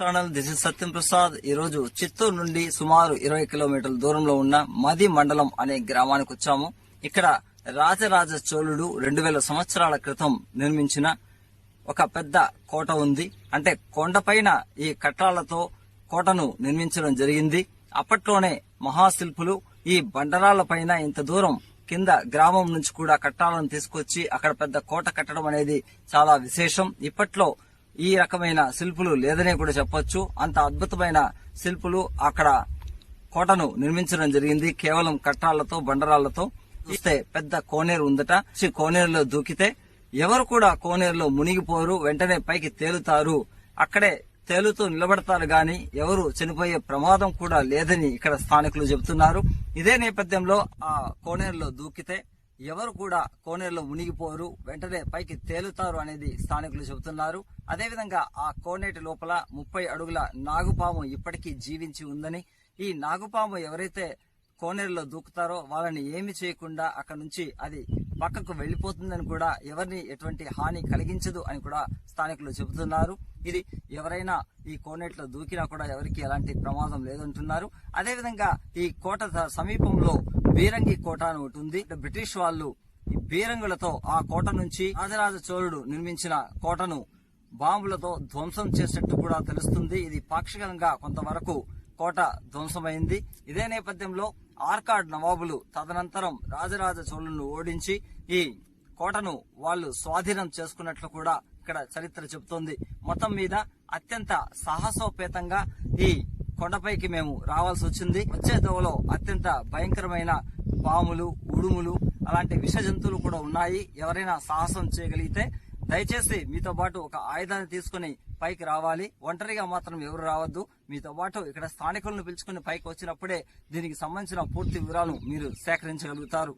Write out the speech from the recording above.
Channel this is Satyam Prasad. ఈ రోజు చిత్తూరు నుండి సుమారు ఇరవై కిలోమీటర్ల దూరంలో ఉన్న మది మండలం అనే గ్రామానికి వచ్చాము. ఇక్కడ రాజరాజ చోళుడు రెండు వేల సంవత్సరాల క్రితం నిర్మించిన ఒక పెద్ద కోట ఉంది. అంటే కొండపైన ఈ కట్టాలతో కోటను నిర్మించడం జరిగింది. అప్పట్లోనే మహాశిల్పులు ఈ బండరాళ్ళ పైన ఇంత దూరం కింద గ్రామం నుంచి కూడా కట్టాలను తీసుకొచ్చి అక్కడ పెద్ద కోట కట్టడం అనేది చాలా విశేషం. ఇప్పట్లో ఈ రకమైన శిల్పులు లేదనే కూడా చెప్పొచ్చు. అంత అద్భుతమైన శిల్పులు అక్కడ కోటను నిర్మించడం జరిగింది. కేవలం కట్టాలతో బండరాళ్ళతో. చూస్తే పెద్ద కోనేరు ఉందట. కోనేరులో దూకితే ఎవరు కూడా కోనేరులో మునిగిపోరు వెంటనే పైకి తేలుతారు. అక్కడే తేలుతూ నిలబడతారు గాని ఎవరు చనిపోయే ప్రమాదం కూడా లేదని ఇక్కడ స్థానికులు చెబుతున్నారు. ఇదే నేపథ్యంలో ఆ కోనేరులో దూకితే ఎవరు కూడా కోనేరులో మునిగిపోరు వెంటనే పైకి తేలుతారు అనేది స్థానికులు చెబుతున్నారు. అదేవిధంగా ఆ కోనేటి లోపల ముప్పై అడుగుల నాగుపాము ఇప్పటికీ జీవించి ఉందని ఈ నాగుపాము ఎవరైతే కోనేరులో దూకుతారో వాళ్ళని ఏమి చేయకుండా అక్కడ నుంచి అది పక్కకు వెళ్ళిపోతుందని కూడా ఎవరిని ఎటువంటి హాని కలిగించదు అని కూడా స్థానికులు చెబుతున్నారు. ఇది ఎవరైనా ఈ కోనేట్లో దూకినా కూడా ఎవరికి ఎలాంటి ప్రమాదం లేదంటున్నారు. అదేవిధంగా ఈ కోట సమీపంలో బీరంగి కోట అని ఒకటి ఉంది. బ్రిటిష్ వాళ్ళు ఈ బీరంగులతో ఆ కోట నుంచి రాజరాజ చోళుడు నిర్మించిన కోటను బాంబులతో ధ్వంసం చేసినట్టు కూడా తెలుస్తుంది. ఇది పాక్షికంగా కొంతవరకు కోట ధ్వంసమైంది. ఇదే నేపథ్యంలో ఆర్కాడ్ నవాబులు తదనంతరం రాజరాజ చోళులను ఓడించి ఈ కోటను వాళ్ళు స్వాధీనం చేసుకున్నట్లు కూడా ఇక్కడ చరిత్ర చెబుతోంది. మొత్తం మీద అత్యంత సాహసోపేతంగా ఈ కొండపైకి మేము రావాల్సి వచ్చింది. వచ్చే దోవలో అత్యంత భయంకరమైన పాములు ఉడుములు అలాంటి విష జంతువులు కూడా ఉన్నాయి. ఎవరైనా సాహసం చేయగలిగితే దయచేసి మీతో పాటు ఒక ఆయుధాన్ని తీసుకుని పైకి రావాలి. ఒంటరిగా మాత్రం ఎవరు రావద్దు. మీతో పాటు ఇక్కడ స్థానికులను పిలుచుకుని పైకి వచ్చినప్పుడే దీనికి సంబంధించిన పూర్తి వివరాలు మీరు సేకరించగలుగుతారు.